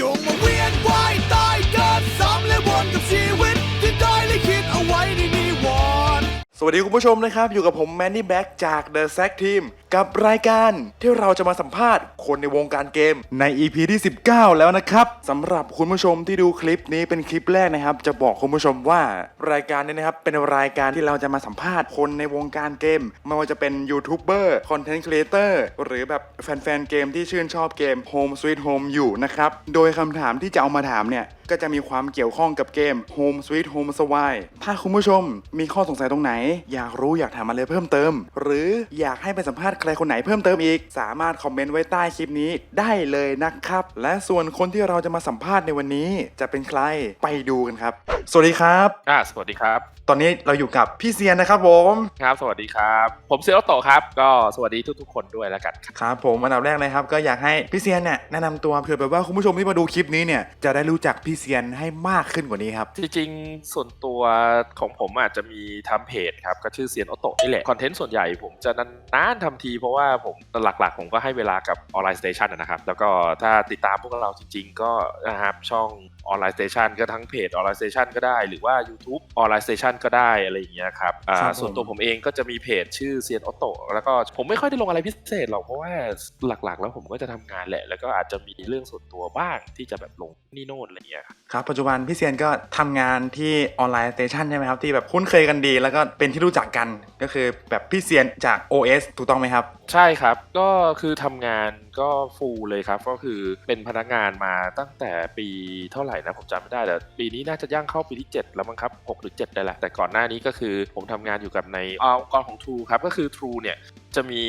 จงมาเวียนว่ายตายเกิดซ้ำและวนกับชีวิต ที่ได้ลิขิตเอาไว้ในนิวรณ์สวัสดีคุณผู้ชมนะครับ อยู่กับผมแมนนี่แบ็กจาก The Sack Team กับรายการที่เราจะมาสัมภาษณ์คนในวงการเกมใน EP ที่ 19 แล้วนะครับสำหรับคุณผู้ชมที่ดูคลิปนี้เป็นคลิปแรกนะครับ จะบอกคุณผู้ชมว่ารายการนี้นะครับเป็นรายการที่เราจะมาสัมภาษณ์คนในวงการเกมไม่ว่าจะเป็นยูทูบเบอร์คอนเทนต์ครีเอเตอร์หรือแบบแฟนๆเกมที่ชื่นชอบเกม Home Sweet Home อยู่นะครับโดยคำถามที่จะเอามาถามเนี่ยก็จะมีความเกี่ยวข้องกับเกม Home Sweet Home s w i ถ้าคุณผู้ชมมีข้อสงสัยตรงไหน อยากรู้อยากถามอะไรเพิ่มเติม หรืออยากให้ไปสัมภาษณ์ใครคนไหนเพิ่มเติมอีก สามารถคอมเมนต์ไว้ใต้คลิปนี้ได้เลยนะครับ และส่วนคนที่เราจะมาสัมภาษณ์ในวันนี้ จะเป็นใครไปดูกันครับ สวัสดีครับ อ่าสวัสดีครับ ตอนนี้เราอยู่กับพี่เซียนนะครับผมครับ สวัสดีครับ ผมเซโรโตะครับ ก็สวัสดีทุกๆ คนด้วยแล้วกันครับครับผมอันดับแรกเลยครับ ก็อยากให้พี่เซียนเนี่ยแนะนำตัวเผื่อแบบว่าคุณผู้ชมที่มาดูคลิปนี้เนี่ยจะได้รู้จักพี่เซียนให้มากขึ้นกว่านี้ครับ จริงๆส่วนตัวของผมอาจจะมีทำเพจครับก็ชื่อเซียนโอโตะนี่แหละคอนเทนต์ส่วนใหญ่ผมจะนานๆทำทีเพราะว่าผมหลักๆ ผมก็ให้เวลากับออนไลน์สเตชันนะครับ แล้วก็ถ้าติดตามพวกเราจริงๆ ก็นะครับช่องออนไลน์สเตชันก็ทั้งเพจออนไลน์สเตชันก็ได้ หรือว่า YouTube ออนไลน์สเตชันก็ได้อะไรอย่างเงี้ยครับอ่าครับผมส่วนตัวผมเองก็จะมีเพจชื่อเซียนโอโตะแล้วก็ผมไม่ค่อยได้ลงอะไรพิเศษหรอกเพราะว่าหลักๆ แล้วผมก็จะทำงานแหละ แล้วก็อาจจะมีเรื่องส่วนตัวบ้างที่จะแบบลงนี่โน่นอะไรอย่างเงี้ยครับครับปัจจุบันพี่เซียนก็ทำงานที่ออนไลน์สเตชันใช่ไหมครับที่แบบคุ้นเคยกันดี แล้วก็เป็นที่รู้จักกันก็คือแบบพี่เซียนจาก OS ถูกต้องไหมครับ ใช่ครับก็คือทำงานก็ฟูลเลยครับก็คือเป็นพนักงานมาตั้งแต่ปีเท่าไหร่นะผมจำไม่ได้แต่ปีนี้น่าจะย่างเข้าปีที่ 7 แล้วมั้งครับ6หรือ7ได้แหละแต่ก่อนหน้านี้ก็คือผมทำงานอยู่กับในองค์กรของ True ครับก็คือ True เนี่ยจะมี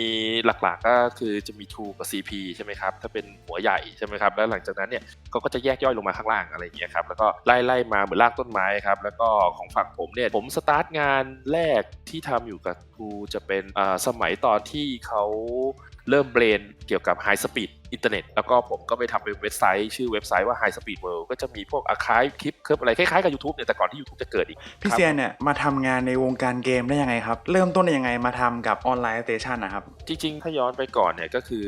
หลักๆก็คือจะมี True กับ CP ใช่ไหมครับถ้าเป็นหัวใหญ่ใช่ไหมครับแล้วหลังจากนั้นเนี่ยเขาก็จะแยกย่อยลงมาข้างล่างอะไรอย่างเงี้ยครับแล้วก็ไล่ๆมาเหมือนรากต้นไม้ครับแล้วก็ของฝั่งผมเนี่ยผมสตาร์ทงานแรกที่ทำอยู่กับ True จะเป็นสมัยตอนที่เขา เริ่มเบรนเกี่ยวกับไฮสปีด อินเทอร์เน็ต แล้วก็ผมก็ไปทำเป็นเว็บไซต์ ชื่อเว็บไซต์ว่า High Speed World ก็จะมีพวกอาร์คายคลิปเคิร์ฟอะไรคล้ายๆกับ YouTube เนี่ยแต่ก่อนที่ YouTube จะเกิดอีกพี่ครับเซียนเนี่ยมาทำงานในวงการเกมได้ยังไงครับ เริ่มต้นได้ยังไงมาทำกับออนไลน์สเตชันนะครับ จริงๆ ถ้าย้อนไปก่อนเนี่ยก็คือ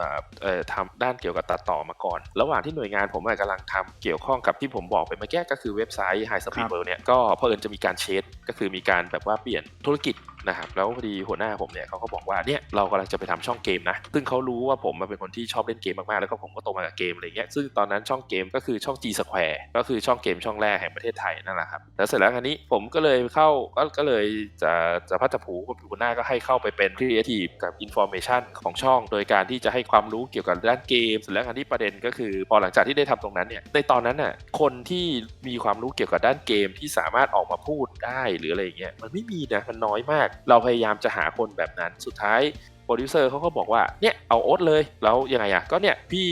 อ่าเอ่อทำด้านเกี่ยวกับตัดต่อมาก่อน ระหว่างที่หน่วยงานผมอะกำลังทำเกี่ยวข้องกับที่ผมบอกไปเมื่อกี้ก็คือเว็บไซต์ High ครั Speed บ World เนี่ยก็เพอเอิญจะมีการเชดก็คือมีการแบบว่าเปลี่ยนธุรกิจนะครับแล้วพอดีหัวหน้าผมเนี่ยเขาก็บอกว่าเนี่ยเรากำลังจะไปทำช่องเกมนะซึ่งเขารู้ว่าผมอะเป็นคนที่ชอบเล่นเกมมากๆ แล้วก็ผมก็โตมากับเกมอะไรเงี้ยซึ่งตอนนั้นช่องเกมก็คือช่อง G Square ก็คือช่องเกมช่องแรกแห่งประเทศไทยนั่นแหละครับแล้วเสร็จแล้วคราวนี้ผมก็เลยเข้าก็ก็เลยจะจะพัฒผูหัวหน้าก็ให้เข้าไปเป็น Creative กับ Information ของช่อง โดยการที่จะให้ความรู้เกี่ยวกับด้านเกมเสร็จแล้วคราวนี้ประเด็นก็คือพอหลังจากที่ได้ทำตรงนั้นเนี่ยในตอนนั้นน่ะคนที่มีความรู้เกี่ยวกับด้านเกมที่สามารถออกมาพูดได้หรืออะไรเงี้ยมันไม่มีนะมันน้อยมาก เราพยายามจะหาคนแบบนั้นสุดท้าย รดิวเซอร์เขาก็บอกว่าเนี่ยเอาโอ๊ตเลยแล้วยังไงอะก็เนี่ยพี่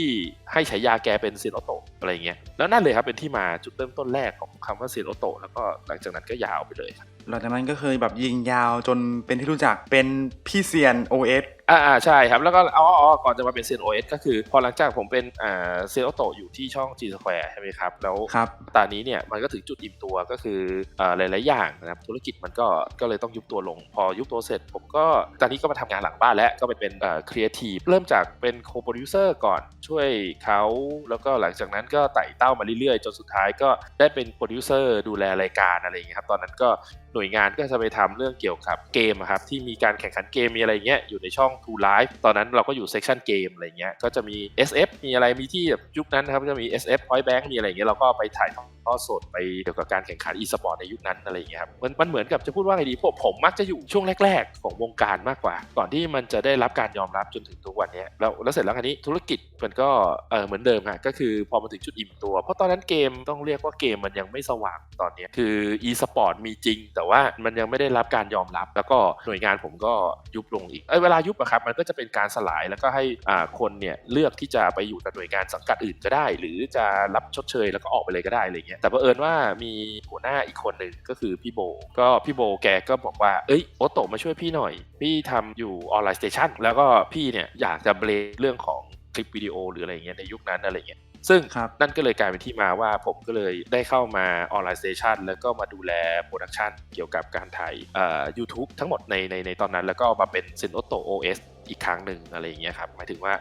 ให้ฉายาแกเป็นเซียนโอโตะอะไรเงี้ยแล้วนั่นเลยครับเป็นที่มาจุดเริ่มต้นแรกของคำว่าเซียนโอโตะแล้วก็หลังจากนั้นก็ยาวไปเลยครับหลังจากนั้นก็เคยแบบยิงยาวจนเป็นที่รู้จักเป็นพี่เซียน OS อ่าอ่าใช่ครับ แล้วก็อ๋ออ๋อก่อนจะมาเป็นเซียนโอเอสก็คือ พอหลังจากผมเป็นอ่าเซียนโอโตะอยู่ที่ช่อง G Square ใช่ไหมครับ แล้วครับตอนนี้เนี่ยมันก็ถึงจุดอิ่มตัวก็คืออ่าหลาย ๆ อย่างนะครับธุรกิจมันก็ก็เลยต้องยุบตัวลง พอยุบตัวเสร็จ ผมก็ตอนนี้ก็มาทำงานหลังบ้านแล้วก็ไปเป็นอ่าครีเอทีฟเริ่มจากเป็นโคโปรดิวเซอร์ก่อนช่วยเขาแล้วก็หลังจากนั้นก็ไต่เต้ามาเรื่อย ๆ จนสุดท้ายก็ได้เป็นโปรดิวเซอร์ดูแลรายการอะไรอย่างเงี้ยครับตอนนั้นก็หน่วยงานก็จะไปทำเรื่องเกี่ยวกับเกมอะครับที่มีการแข่งขันเกมมีอะไรเงี้ยอยู่ในช่อง to Life ตอนนั้นเราก็อยู่เซสชันเกมอะไรเงี้ยก็จะมี SF มีอะไรมีที่แบบยุคนั้นนะครับจะมี SF Point Bank มีอะไรเงี้ยเราก็ไปถ่ายทอดสดไปเกี่ยวกับการแข่งขัน e-sport ในยุคนั้นอะไรเงี้ยครับมันมันเหมือนกับจะพูดว่าไงดีพวกผมมักจะอยู่ช่วงแรก ๆ ของวงการมากกว่า ก่อนที่มันจะได้รับการยอมรับจนถึงทุกวันนี้แล้วแล้วเสร็จแล้วคันนี้ธุรกิจ มันก็เออเหมือนเดิมฮะก็คือพอมาถึงจุดอิ่มตัว เพราะตอนนั้นเกมต้องเรียกว่าเกมมันยังไม่สว่างตอนนี้คือ e-sport มีจริง แต่ว่ามันยังไม่ได้รับการยอมรับ แล้วก็หน่วยงานผมก็ยุบลงอีกเอ้ยเวลายุบอะครับมันก็จะเป็นการสลายแล้วก็ให้อ่าคนเนี่ยเลือกที่จะไปอยู่กับหน่วยงานสังกัดอื่นก็ได้ หรือจะรับชดเชยแล้วก็ออกไปเลยก็ได้อะไรเงี้ยแต่เผอิญว่ามีหัวหน้าอีกคนหนึ่งก็คือพี่โบ ก็พี่โบแกก็บอกว่าเอ้ยโอโตะมาช่วยพี่หน่อย พี่ทำอยู่ออนไลน์สเตชันแล้วก็พี่เนี่ยอยากจะเบรกเรื่องของ คลิปวิดีโอหรืออะไรเงี้ยในยุคนั้นอะไรเงี้ยซึ่งครับนั่นก็เลยกลายเป็นที่มาว่าผมก็เลยได้เข้ามาออนไลน์สเตชันแล้วก็มาดูแลโปรดักชันเกี่ยวกับการถ่ายเอ่อ YouTube ทั้งหมดในในในตอนนั้น แล้วก็มาเป็นเซนโอโต OS อีกครั้งหนึ่งอะไรอย่างเงี้ยครับหมายถึงว่า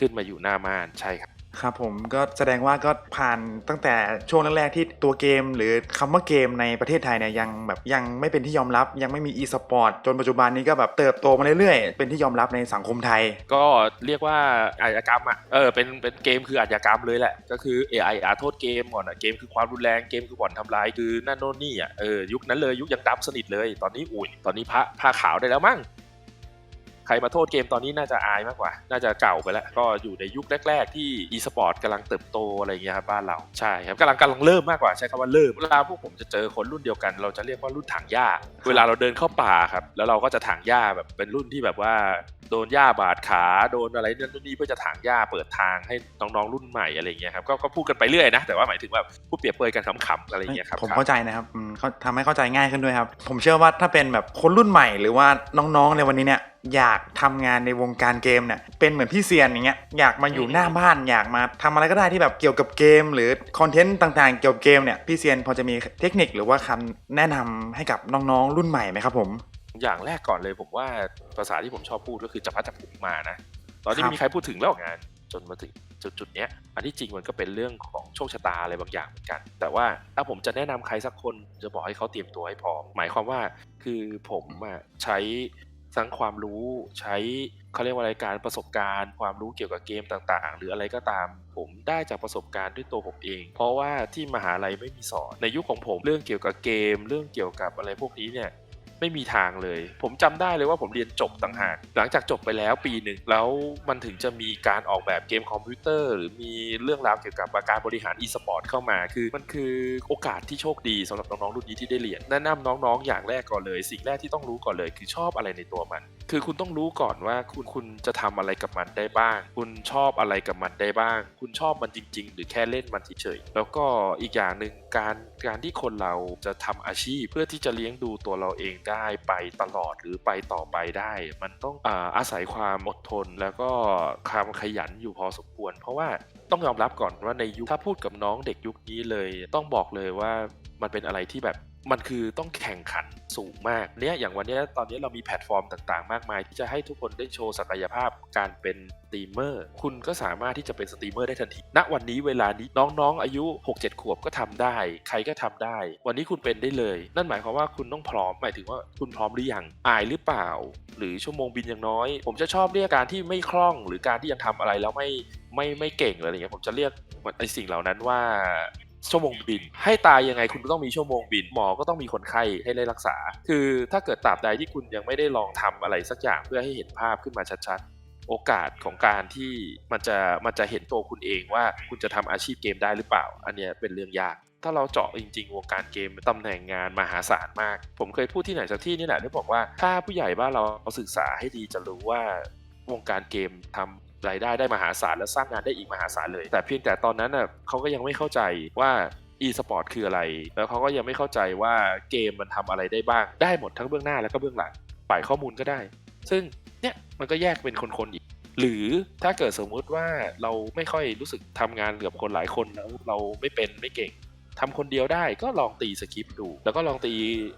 ขึ้นมาอยู่หน้าม่านใช่ครับ ครับผมก็แสดงว่าก็ผ่านตั้งแต่ช่วงแรกๆที่ตัวเกม หรือคำว่าเกมในประเทศไทยเนี่ยยังแบบยังไม่เป็นที่ยอมรับ ยังไม่มี e สปอร์ตจนปัจจุบันนี้ก็แบบเติบโตมาเรื่อยๆ เป็นที่ยอมรับในสังคมไทย ก็เรียกว่าอาชญากรรมอะเออเป็นเป็นเกมคืออาชญากรรมเลยแหละ ก็คือ AI อาโทษเกมก่อนอะเกมคือความรุนแรงเกมคือบ่อนทำลายคือนั่นโน่นนี่อะเออยุคนั้นเลยยุคยังดับสนิทเลย ตอนนี้อุ่ยตอนนี้พระผ้าขาวได้แล้วมั้ง ใครมาโทษเกมตอนนี้น่าจะอายมากกว่า น่าจะเก่าไปแล้ว ก็อยู่ในยุคแรก ๆ ที่ e-sport กำลังเติบโตอะไรอย่างเงี้ยครับบ้านเราใช่ครับกำลังกำลังเริ่มมากกว่าใช้คำว่าเริ่มเวลาพวกผมจะเจอคนรุ่นเดียวกัน เราจะเรียกว่ารุ่นถังหญ้า เวลาเราเดินเข้าป่าครับแล้วเราก็จะถางหญ้าแบบเป็นรุ่นที่แบบว่าโดนหญ้าบาดขาโดนอะไรนั่นนู่นนี่เพื่อจะถางหญ้าเปิดทางให้น้องๆรุ่นใหม่อะไรอย่างเงี้ยครับก็ก็พูดกันไปเรื่อยนะ แต่ว่าหมายถึงแบบพูดเปรียบเปรยกันขำๆอะไรอย่างเงี้ยครับผมครับเข้าใจนะครับอืมเขาทำให้เข้าใจง่ายขึ้นด้วยครับ ผมเชื่อว่าถ้าเป็นแบบคนรุ่นใหม่หรือว่าน้องๆในวันนี้เนี่ยอยากทำงานในวงการเกมเนี่ยเป็นเหมือนพี่เซียนอย่างเงี้ยอยากมาอยู่หน้าบ้านอยากมาทำอะไรก็ได้ที่แบบเกี่ยวกับเกม หรือคอนเทนต์ต่างๆ เกี่ยวกับเกมเนี่ยพี่เซียนพอจะมีเทคนิคหรือว่าคำแนะนำให้กับน้องๆรุ่นใหม่ไหมครับผมอย่างแรกก่อนเลยผมว่าภาษาที่ผมชอบพูดก็คือจะพัดจะผูกมานะตอนนี้มีใครพูดถึงแล้วงานจนมาถึงจุดจุดๆเนี้ยอันที่จริงมันก็เป็นเรื่องของโชคชะตาอะไรบางอย่างเหมือนกัน แต่ว่าถ้าผมจะแนะนำใครสักคนจะบอกให้เขาเตรียมตัวให้พร้อม หมายความว่าคือผมอะใช้ ทั้งความรู้ใช้เขาเรียกว่าอะไรการประสบการณ์ ความรู้เกี่ยวกับเกมต่างๆ หรืออะไรก็ตามผมได้จากประสบการณ์ด้วยตัวผมเอง เพราะว่าที่มหาลัยไม่มีสอนในยุคของผมเรื่องเกี่ยวกับเกม เรื่องเกี่ยวกับอะไรพวกนี้เนี่ย ไม่มีทางเลย ผมจำได้เลยว่าผมเรียนจบต่างหาก หลังจากจบไปแล้วปีหนึ่งแล้วมันถึงจะมีการออกแบบเกมคอมพิวเตอร์ หรือมีเรื่องราวเกี่ยวกับการบริหารอีสปอร์ตเข้ามา คือมันคือโอกาสที่โชคดีสำหรับน้องๆรุ่นนี้ที่ได้เรียนแนะนำน้องๆ อย่างแรกก่อนเลย สิ่งแรกที่ต้องรู้ก่อนเลย คือชอบอะไรในตัวมัน คือคุณต้องรู้ก่อนว่าคุณคุณจะทำอะไรกับมันได้บ้าง คุณชอบอะไรกับมันได้บ้าง คุณชอบมันจริง ๆ หรือแค่เล่นมันเฉยๆแล้วก็อีกอย่างหนึ่งการการที่คนเราจะทำอาชีพ เพื่อที่จะเลี้ยงดูตัวเราเองได้ไปตลอดหรือไปต่อไปได้ มันต้องอาอาศัยความอดทน แล้วก็ความขยันอยู่พอสมควร เพราะว่าต้องยอมรับก่อนว่าในยุคถ้าพูดกับน้องเด็กยุคนี้เลย ต้องบอกเลยว่ามันเป็นอะไรที่แบบมันคือต้องแข่งขันสูงมากเนี่ยอย่างวันนี้ตอนนี้เรามีแพลตฟอร์มต่างๆ มากมาย ที่จะให้ทุกคนได้โชว์ศักยภาพการเป็นสตรีมเมอร์ คุณก็สามารถที่จะเป็นสตรีมเมอร์ได้ทันทีณวันนี้เวลานี้น้องๆ อายุ 6-7 ขวบก็ทำได้ ใครก็ทำได้ วันนี้คุณเป็นได้เลย นั่นหมายความว่าคุณต้องพร้อมหมายถึงว่าคุณพร้อมหรือยังอายหรือเปล่า หรือชั่วโมงบินยังน้อย ผมจะชอบเรียกการที่ไม่คล่อง หรือการที่ยังทำอะไรแล้วไม่ไม่ไม่เก่งหรืออะไรเงี้ยผมจะเรียกไอ้สิ่งเหล่านั้นว่า ชั่วโมงบิน ให้ตายยังไงคุณก็ต้องมีชั่วโมงบิน หมอก็ต้องมีคนไข้ให้ได้รักษา คือถ้าเกิดตราบใดที่คุณยังไม่ได้ลองทำอะไรสักอย่างเพื่อให้เห็นภาพขึ้นมาชัดๆ โอกาสของการที่มันจะมันจะเห็นตัวคุณเองว่าคุณจะทำอาชีพเกมได้หรือเปล่า อันเนี้ยเป็นเรื่องยากถ้าเราเจาะจริงๆ วงการเกมตำแหน่งงานมหาศาลมาก ผมเคยพูดที่ไหนสักที่นี่แหละที่บอกว่า ถ้าผู้ใหญ่บ้านเราศึกษาให้ดีจะรู้ว่าวงการเกมทำ รายได้ได้มหาศาลและสร้างงานได้อีกมหาศาลเลย แต่เพียงแต่ตอนนั้นน่ะเขาก็ยังไม่เข้าใจว่า e-sport คืออะไร แล้วเขาก็ยังไม่เข้าใจว่าเกมมันทำอะไรได้บ้าง ได้หมดทั้งเบื้องหน้าแล้วก็เบื้องหลังฝ่ายข้อมูลก็ได้ ซึ่งเนี่ยมันก็แยกเป็นคนๆอีก หรือถ้าเกิดสมมุติว่าเราไม่ค่อยรู้สึกทำงานกับคนหลายคนแล้วเราไม่เป็นไม่เก่งทำคนเดียวได้ก็ลองตีสคริปต์ดู แล้วก็ลองตี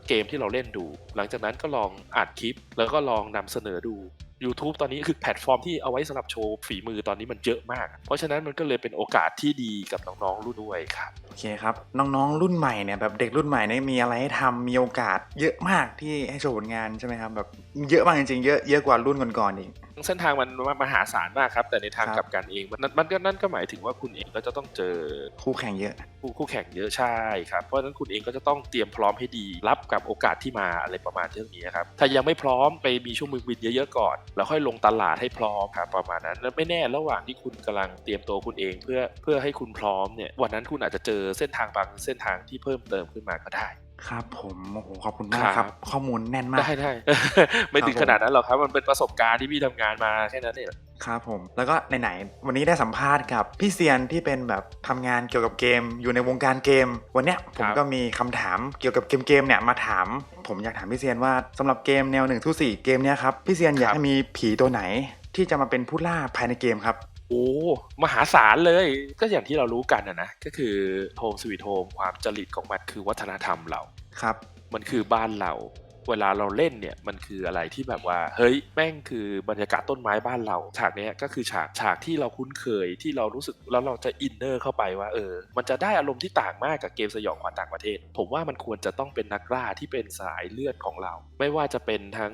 เกมที่เราเล่นดู หลังจากนั้นก็ลองอัดคลิป แล้วก็ลองนำเสนอดู YouTube ตอนนี้คือแพลตฟอร์มที่เอาไว้สำหรับโชว์ฝีมือตอนนี้มันเยอะมาก เพราะฉะนั้นมันก็เลยเป็นโอกาสที่ดีกับน้องๆรุ่นด้วยครับโอเคครับ น้องๆรุ่นใหม่เนี่ยแบบเด็กรุ่นใหม่เนี่ยมีอะไรให้ทำมีโอกาสเยอะมากที่ให้โชว์ผลงานใช่ไหมครับแบบเยอะมากจริงๆเยอะเยอะกว่ารุ่นก่อนๆอีก เส้นทางมันมหาศาลมากครับ แต่ในทางครับกลับกันเองมันมันก็นั่นก็หมายถึงว่าคุณเองก็จะต้องเจอคู่แข่งเยอะ คู่คู่แข่งเยอะใช่ครับ เพราะฉะนั้นคุณเองก็จะต้องเตรียมพร้อมให้ดี รับกับโอกาสที่มาอะไรประมาณเรื่องนี้ครับ ถ้ายังไม่พร้อมไปมีช่วงมือบินเยอะๆก่อน แล้วค่อยลงตลาดให้พร้อมครับประมาณนั้นแล้วไม่แน่ระหว่างที่คุณกำลังเตรียมตัวคุณเองเพื่อเพื่อให้คุณพร้อมเนี่ยวันนั้นคุณอาจจะเจอเส้นทางบางเส้นทางที่เพิ่มเติมขึ้นมาก็ได้ ครับผมโอ้โหขอบคุณมากคครัรับ บ ข้อมูลแน่นมาก ได้ได้ ไม่ถึงครับผมขนาดนั้นหรอกครับ มันเป็นประสบการณ์ที่พี่ทำงานมาแค่นั้นเอง ครับผมแล้วก็ไหนๆวันนี้ได้สัมภาษณ์กับพี่เซียนที่เป็นแบบทำงานเกี่ยวกับเกม อยู่ในวงการเกม วันเนี้ยผมครับ ก็มีคำถามเกี่ยวกับเกมเกมๆเนี่ยมาถาม ผมอยากถามพี่เซียนว่าสำหรับเกมแนว1นึ่งทุสี่เกมเนี้ยครับพี่เซียนอยากให้มีผีตัวไหนที่จะมาเป็นผู้ล่าภายในเกมครับ โอ้มหาศาลเลย ก็อย่างที่เรารู้กันนะนะ ก็คือโฮมสวีทโฮมความจริตของมันคือวัฒนธรรมเรา ครับ มันคือบ้านเรา เวลาเราเล่นเนี่ยมันคืออะไรที่แบบว่า เฮ้ยแม่งคือบรรยากาศต้นไม้บ้านเรา ฉากเนี้ยก็คือฉากฉากที่เราคุ้นเคยที่เรารู้สึกแล้วเราจะอินเนอร์เข้าไปว่าเออ มันจะได้อารมณ์ที่ต่างมากกับเกมสยองขวัญต่างประเทศ ผมว่ามันควรจะต้องเป็นนักล่าที่เป็นสายเลือดของเรา ไม่ว่าจะเป็นทั้ง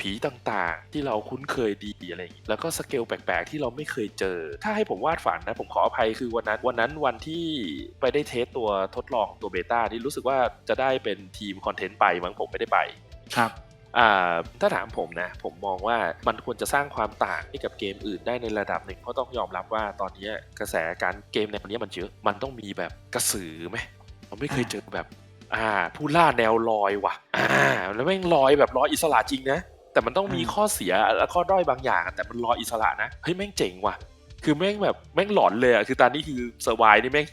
ผีต่างๆ ที่เราคุ้นเคยดีอะไรอย่างงี้แล้วก็สเกลแปลกๆ ที่เราไม่เคยเจอ ถ้าให้ผมวาดฝันนะผมขออภัยคือวันนั้นวันนั้นวันที่ไปได้เทสตัวทดลองตัวเบต้านี่รู้สึกว่าจะได้เป็นทีมคอนเทนต์ไปมั้งผมไม่ได้ไป ครับอ่าถ้าถามผมนะ ผมมองว่ามันควรจะสร้างความต่างให้กับเกมอื่นได้ในระดับหนึ่งเพราะต้องยอมรับว่าตอนนี้กระแสการเกมในวันนี้มันเยอะมันต้องมีแบบกระสือไหมเราไม่เคยเจอแบบอ่าผู้ล่าแนวลอยว่ะอ่าแล้วแม่งลอยแบบลอยอิสระจริงนะแต่มันต้องมีอืมข้อเสียและข้อด้อยบางอย่าง แต่มันลอยอิสระนะเฮ้ยแม่งเจ๋งว่ะ คือแม่งแบบแม่งหลอนเลยอะคือตอนนี้คือเซอร์ไวนี่แม่ง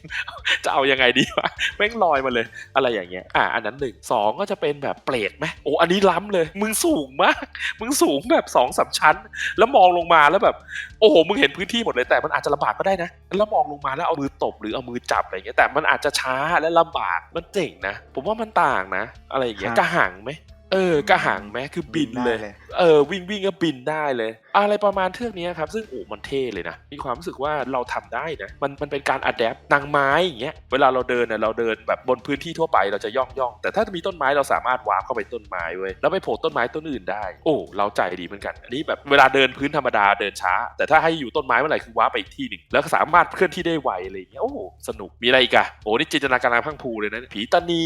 จะเอายังไงดีวะแม่งลอยมาเลย อะไรอย่างเงี้ยอะอันนั้นหนึ่งสองก็จะเป็นแบบเปรตไหมโอ้อันนี้ล้ำเลย มึงสูงมาก มึงสูงแบบสองสามชั้น แล้วมองลงมาแล้วแบบ โอ้โหมึงเห็นพื้นที่หมดเลยแต่มันอาจจะลำบากก็ได้นะ แล้วมองลงมาแล้วเอามือตบหรือเอามือจับอะไรเงี้ยแต่มันอาจจะช้าและลำบากมันเจ๋งนะผมว่ามันต่างนะ อะไรอย่างเงี้ยครับกระหังไหมเออกระหังไหมคือบินเลยได้เลยเออวิ่งวิ่งก็บินได้เลย อะไรประมาณเทือกนี้ครับ ซึ่งโอ้มันเท่เลยนะ มีความรู้สึกว่าเราทำได้นะ มันมันเป็นการอัดแอปนางไม้อย่างเงี้ย เวลาเราเดินเนี่ยเราเดินแบบบนพื้นที่ทั่วไปเราจะย่องย่องแต่ถ้ามีต้นไม้เราสามารถวาร์ปเข้าไปต้นไม้เว้ย แล้วไปโผล่ต้นไม้ต้นอื่นได้ โอ้ เราใจดีเหมือนกัน อันนี้แบบเวลาเดินพื้นธรรมดาเดินช้า แต่ถ้าให้อยู่ต้นไม้เมื่อไหร่คือวาร์ปไปอีกที่หนึ่ง แล้วก็สามารถเคลื่อนที่ได้ไวอะไรอย่างเงี้ย โอ้สนุก มีอะไรอีกอะโอ้นี่จินตนาการพรังพรูเลยนะ ผีตานี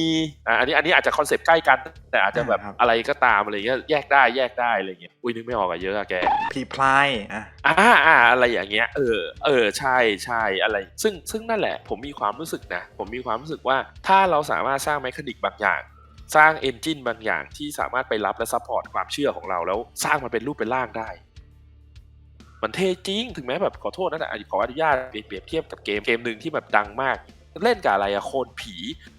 อะอันนี้อันนี้อาจจะคอนเซปต์ใกล้กัน แต่อาจจะแบบครับอะไรก็ตามอะไรเงี้ย แยกได้แยกได้อะไรเงี้ย อุ้ยนึกไม่ออกอะเยอะอะแกผีพลายอะอ่าอ่าอะไรอย่างเงี้ยเออเออใช่ใช่อะไร ซึ่งซึ่งนั่นแหละ ผมมีความรู้สึกนะ ผมมีความรู้สึกว่าถ้าเราสามารถสร้างแมคานิกบางอย่างสร้างเอนจินบางอย่างที่สามารถไปรับและซัพพอร์ตความเชื่อของเราแล้วสร้างมันเป็นรูปเป็นร่างได้ มันเท่จริง ถึงแม้แบบขอโทษนะแต่ขออนุญาตเปรียบเทียบกับเกมเกมหนึ่งที่แบบดังมาก เล่นกับอะไรอะโคนผี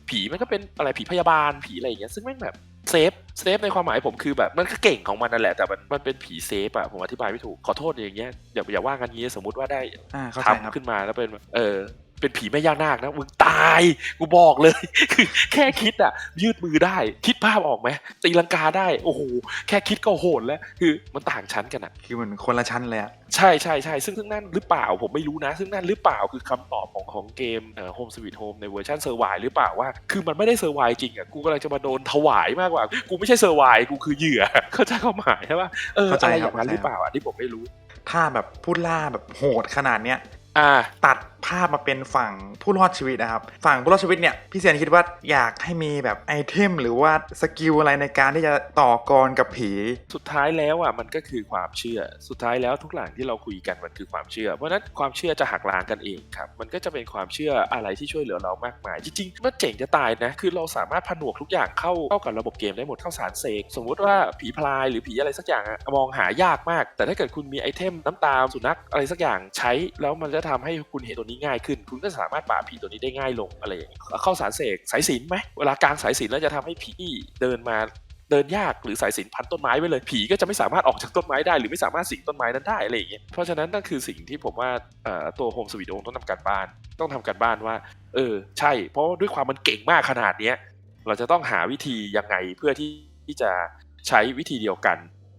ผีมันก็เป็นอะไรผีพยาบาลผีอะไรอย่างเงี้ยซึ่งแม่งแบบ เซฟเซฟในความหมายผมคือแบบมันก็เก่งของมันนั่นแหละแต่มันมันเป็นผีเซฟอะผมอธิบายไม่ถูกขอโทษอย่างเงี้ยอย่าอย่าว่ากันงี้สมมุติว่าได้อ่าเข้าใจทำครับขึ้นมาแล้วเป็นเออ เป็นผีแม่ย่านาคนะมึงตายกูบอกเลยคือแค่คิดอะยืดมือได้ คิดภาพออกไหมตีลังกาได้โอ้โหแค่คิดก็โหดแล้ว คือมันต่างชั้นกันอะคือเหมือนคนละชั้นเลยอะใช่ใช่ใช่ซึ่งซึ่งนั่นหรือเปล่าผมไม่รู้นะ ซึ่งนั่นหรือเปล่าคือคำตอบของของเกมเอ่อ Home Sweet Home ในเวอร์ชันเซอร์ไวหรือเปล่าว่า คือมันไม่ได้เซอร์ไวจริงอะกูกำลังจะมาโดนถวายมากกว่า กูไม่ใช่เซอร์ไวกูคือเหยื่อเข้าใจความหมายใช่ป่ะเออเข้าใจอะไรอครับย่างนั้นเข้าใจหรือเปล่าอะที่ผมไม่รู้ ถ้าแบบผู้ล่าแบบโหดขนาดเนี้ยอ่าตัด ภาพมาเป็นฝั่งผู้รอดชีวิตนะครับ ฝั่งผู้รอดชีวิตเนี่ยพี่เซียนคิดว่าอยากให้มีแบบไอเทม หรือว่าสกิลอะไรในการที่จะต่อกรกับผี สุดท้ายแล้วอะมันก็คือความเชื่อ สุดท้ายแล้วทุกอย่างที่เราคุยกันมันคือความเชื่อ เพราะนั้นความเชื่อจะหักล้างกันเองครับ มันก็จะเป็นความเชื่ออะไรที่ช่วยเหลือเรามากมาย จริงๆมันเจ๋งจะตายนะ คือเราสามารถผนวกทุกอย่างเข้าเข้ากับระบบเกมได้หมดเข้าสารเสก สมมุติว่าผีพลายหรือผีอะไรสักอย่างอะมองหายากมาก แต่ถ้าเกิดคุณมีไอเทมน้ำตาสุนัขอะไรสักอย่างใช้ แล้วมันจะทำให้คุณเห็นตัวนี้ง่ายขึ้น คุณก็สามารถปราบผีตัวนี้ได้ง่ายลงอะไรอย่างเงี้ยเข้าสารเสกสายสินไหมเวลากลางสายสินแล้วจะทำให้ผีเดินมาเดินยากหรือสายสินพันต้นไม้ไว้เลยผีก็จะไม่สามารถออกจากต้นไม้ได้ หรือไม่สามารถสิงต้นไม้นั้นได้อะไรอย่างเงี้ยเพราะฉะนั้นนั่นคือสิ่งที่ผมว่าตัวโฮมสวีทโต้องทำการบ้าน ต้องทำการบ้านว่า เออ ใช่ เพราะด้วยความมันเก่งมากขนาดเนี้ยเราจะต้องหาวิธียังไงเพื่อที่ที่จะใช้วิธีเดียวกัน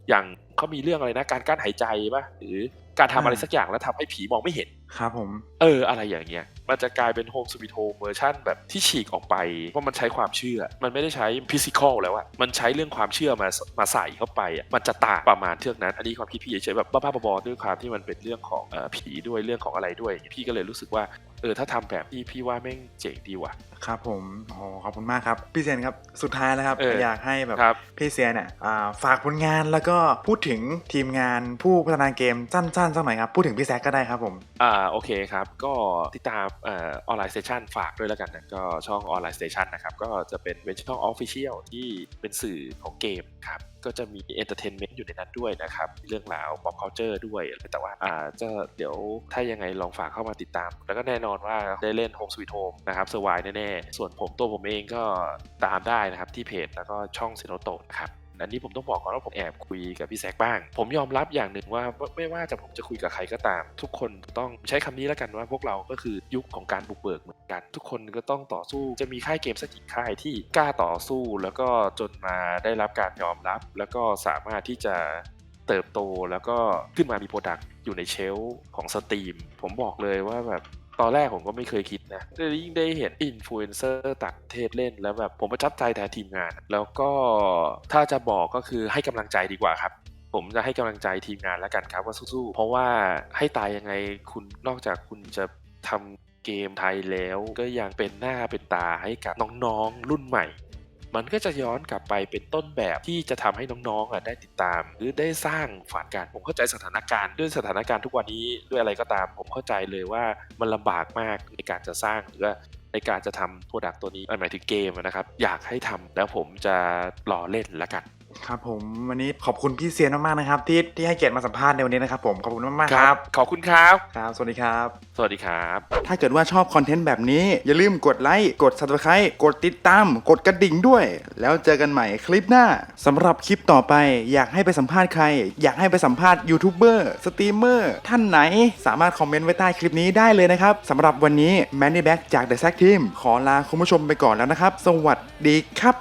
อย่างเขามีเรื่องอะไรนะการกั้นหายใจป่ะหรือ การทำอะไรอ่าสักอย่างแล้วทำให้ผีมองไม่เห็นครับผม เออ อะไรอย่างเงี้ย มันจะกลายเป็นโฮมสวีทโฮมเวอร์ชันแบบที่ฉีกออกไป เพราะมันใช้ความเชื่อ มันไม่ได้ใช้ฟิสิกอลแล้วอะมันใช้เรื่องความเชื่อมามาใส่เข้าไปอะมันจะต่างประมาณเทือกนั้น อันนี้ความคิดพี่เฉยๆแบบบ้าๆบอๆด้วยความที่มันเป็นเรื่องของเอ่อผีด้วยเรื่องของอะไรด้วย พี่ก็เลยรู้สึกว่าเออถ้าทำแบบนี้พี่ว่าแม่งเจ๋งดีว่ะครับผมโอ้ขอบคุณมากครับพี่เซียนครับสุดท้ายแล้วครับเออออยากให้แบบครับพี่เซียนเนี่ยอ่าฝากผลงานแล้วก็พูดถึงทีมงานผู้พัฒนาเกมสั้นๆสักหน่อยครับพูดถึงพี่แซกก็ได้ครับผมอ่าโอเคครับก็ติดตามเอออนไลน์สเตชันฝากด้วยแล้วกันนะก็ช่องออนไลน์สเตชันนะครับก็จะเป็นเป็นช่องออฟฟิเชียลที่เป็นสื่อของเกมครับ ก็จะมีเอนเตอร์เทนเมนต์อยู่ในนั้นด้วยนะครับ เรื่องราว pop culture ด้วย แต่ว่าอ่าจะเดี๋ยวถ้ายังไงลองฝากเข้ามาติดตาม แล้วก็แน่นอนว่าได้เล่น Home Sweet Home นะครับเซอร์ไวแน่ๆ ส่วนผมตัวผมเองก็ตามได้นะครับที่เพจแล้วก็ช่องเซโนโตนะครับ อันนี้ผมต้องบอกก่อนว่าผมแอบคุยกับพี่แซกบ้าง ผมยอมรับอย่างหนึ่งว่าไม่ว่าจะผมจะคุยกับใครก็ตาม ทุกคนต้องใช้คำนี้แล้วกันว่าพวกเราก็คือยุคของการบุกเบิกเหมือนกัน ทุกคนก็ต้องต่อสู้จะมีค่ายเกมสักกี่ค่ายที่กล้าต่อสู้ แล้วก็จนมาได้รับการยอมรับ แล้วก็สามารถที่จะเติบโตแล้วก็ขึ้นมามีโปรดักต์อยู่ในเชลฟ์ของสตรีมผมบอกเลยว่าแบบ ตอนแรกผมก็ไม่เคยคิดนะแต่ยิ่งได้เห็นอินฟลูเอนเซอร์ต่างประเทศเล่นแล้วแบบผมประทับใจแทนทีมงาน แล้วก็ถ้าจะบอกก็คือให้กำลังใจดีกว่าครับผมจะให้กำลังใจทีมงานแล้วกันครับว่าสู้ๆ เพราะว่าให้ตายยังไงคุณนอกจากคุณจะทำเกมไทยแล้ว ก็ยังเป็นหน้าเป็นตาให้กับน้องๆ รุ่นใหม่ มันก็จะย้อนกลับไปเป็นต้นแบบที่จะทำให้น้องๆได้ติดตาม หรือได้สร้างฝันกันผมเข้าใจสถานการณ์ด้วยสถานการณ์ทุกวันนี้ด้วยอะไรก็ตามผมเข้าใจเลยว่ามันลำบากมากในการจะสร้างหรือว่าในการจะทำโปรดักต์ตัวนี้หมายถึงเกมนะครับ อยากให้ทำแล้วผมจะรอเล่นละกัน ครับผมวันนี้ขอบคุณพี่เซียนมากๆนะครับ ที่ที่ให้เกียรติมาสัมภาษณ์ในวันนี้นะครับผมขอบคุณมากๆครับ ขอบคุณครับ ครับ สวัสดีครับ สวัสดีครับ ถ้าเกิดว่าชอบคอนเทนต์แบบนี้ อย่าลืมกดไลค์กด subscribe กดติดตาม กดกระดิ่งด้วย แล้วเจอกันใหม่คลิปหน้าสำหรับคลิปต่อไป อยากให้ไปสัมภาษณ์ใคร อยากให้ไปสัมภาษณ์ยูทูบเบอร์สตรีมเมอร์ท่านไหนสามารถคอมเมนต์ไว้ใต้คลิปนี้ได้เลยนะครับสำหรับวันนี้ Manny Back จาก The Sack Team ขอลาคุณผู้ชมไปก่อนแล้วนะครับ สวัสดีครับ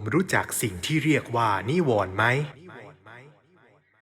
มรู้จักสิ่งที่เรียกว่านิวรณ์ไหม